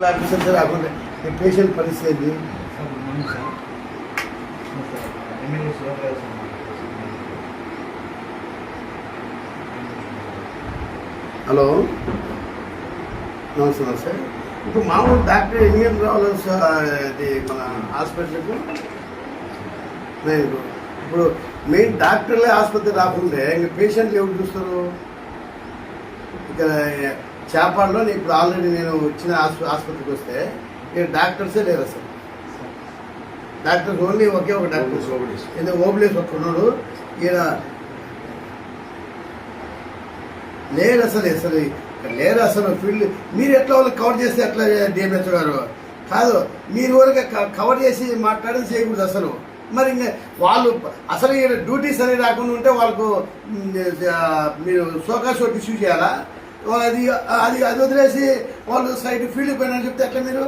Officer sir రాకుండా patient పరిస్థితి sir sir. Sir sir. Hello. నమస్తే నమస్తే ఇప్పుడు మామూలు డాక్టర్ ఎన్ని గంటలు రావాలి సార్? ఇది మన హాస్పిటల్కు? నేను ఇప్పుడు- మెయిన్ డాక్టర్లే ఆసుపత్రి రాకుంటే ఇంకా పేషెంట్లు ఎవరు చూస్తారు? ఇక చేపాడులో నేను ఇప్పుడు ఆల్రెడీ నేను వచ్చిన ఆస్ప- ఆసుపత్రికి వస్తే ఇక్కడ డాక్టర్సే లేరు అసలు డాక్టర్స్ ఓన్లీ ఒకే ఒక డాక్టర్. ఏదో ఓబులేస్ ఒక్కడున్నాడు ఈయన లేరు అసలు అసలు. లేరు అసలు ఫీల్డ్. మీరు ఎట్లా వాళ్ళకి కవర్ చేస్తే ఎట్లా డిఎంహెచ్ గారు? కాదు మీరు ఊరికే క- కవర్ చేసి మాట్లాడడం చేయకూడదు అసలు. మరి వాళ్ళు అసలు ఈయన డ్యూటీస్ అనేది రాకుండా ఉంటే వాళ్ళకు మీరు సోకా షోట్ ఇష్యూ చేయాలా? వాళ్ళు అది అది అది వదిలేసి వాళ్ళు సైడ్ ఫీల్డ్ పోయినా చెప్తే ఎట్లా మీరు?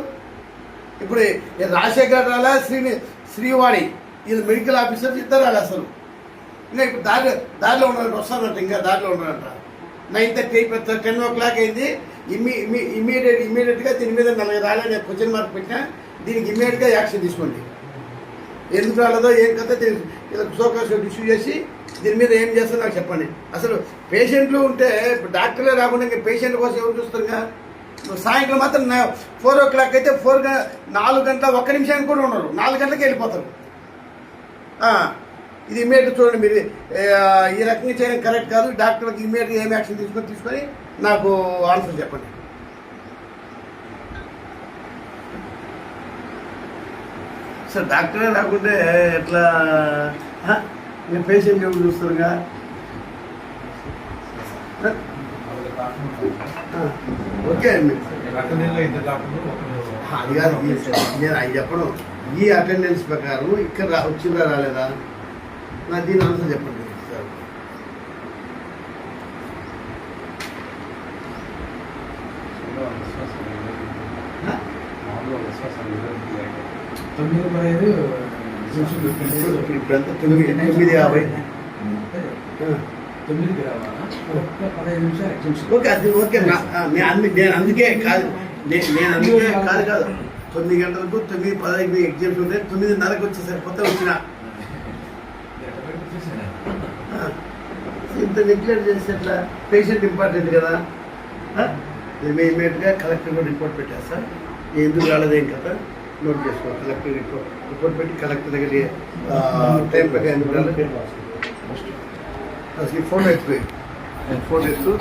ఇప్పుడు రాజశేఖర్ రాలా శ్రీని శ్రీవాణి ఇది మెడికల్ ఆఫీసర్ ఇద్దరు రాలే అసలు. ఇంకా ఇప్పుడు దారి దారిలో ఉన్నారంట వస్తారంట ఇంకా దారిలో ఉన్నారంట. నైన్ థర్టీ అయిపోతుంది టెన్ ఓ క్లాక్ అయింది. ఇమ్మీ ఇమ్మీడియట్ ఇమ్మీడియట్గా దీని మీద నలభై రాలే నేను క్వశ్చన్ మార్క్ పెట్టినా దీనికి ఇమ్మీడియట్గా యాక్షన్ తీసుకోండి. ఎందుకు రాలేదో ఏం కదా దీనికి ఇలా సోకాస్ ఇష్యూ చేసి దీని మీద ఏం చేస్తారు నాకు చెప్పండి. అసలు పేషెంట్లు ఉంటే డాక్టర్లే రాకుండా ఇంకా పేషెంట్ కోసం ఎవరు చూస్తారుగా? సాయంత్రం మాత్రం ఫోర్ ఓ క్లాక్ అయితే ఫోర్ నాలుగు గంటల ఒక్క నిమిషానికి కూడా ఉండరు. నాలుగు గంటలకి వెళ్ళిపోతారు. ఇది ఇమీడియట్ చూడండి మీరు. ఈ రకంగా చేయడం కరెక్ట్ కాదు. డాక్టర్కి ఇమీడియట్ ఏం యాక్షన్ తీసుకొని తీసుకొని నాకు ఆన్సర్ చెప్పండి. సార్ డాక్టరే రాకుంటే ఎట్లా? ఇంకా పేషెంట్ ఎవరు చూస్తారుగా? ఓకే అండి. అది కాదు నేను అది చెప్పడం ఈ అటెండెన్స్ ప్రకారం ఇక్కడ రా వచ్చిందా రాలేదా? నా దీని ఆన్సర్ చెప్పండి. సార్? తొమ్మిది పదహైదు ఇప్పుడంతా తొమ్మిది తొమ్మిది యాభై ఓకే అది ఓకే నేను అందు- నేను అందుకే కాదు నేను అందుకే కాదు కాదు. తొమ్మిది గంటలకు తొమ్మిది పదహైదు ఎగ్జామ్స్ ఉంటాయి తొమ్మిదిన్నరకు వచ్చి సరిపోతే వచ్చిన. ఇంత నెగ్లెక్ట్ చేస్తే ఎట్లా? పేషెంట్ ఇంపార్టెంట్ కదా? నేను ఇమీడియట్గా కలెక్టర్ కూడా రిపోర్ట్ పెట్టేస్తా. ఎందుకు రాలేదు కదా నోట్ చేసుకో కలెక్టర్ రిపోర్ట్ రిపోర్ట్ పెట్టి కలెక్టర్ దగ్గర ఆ, టైం పెట్టి ఎందుకు రాలేదు అసలు ఈ ఫోన్ ఎత్తుపోయి ఫోన్ ఎత్తు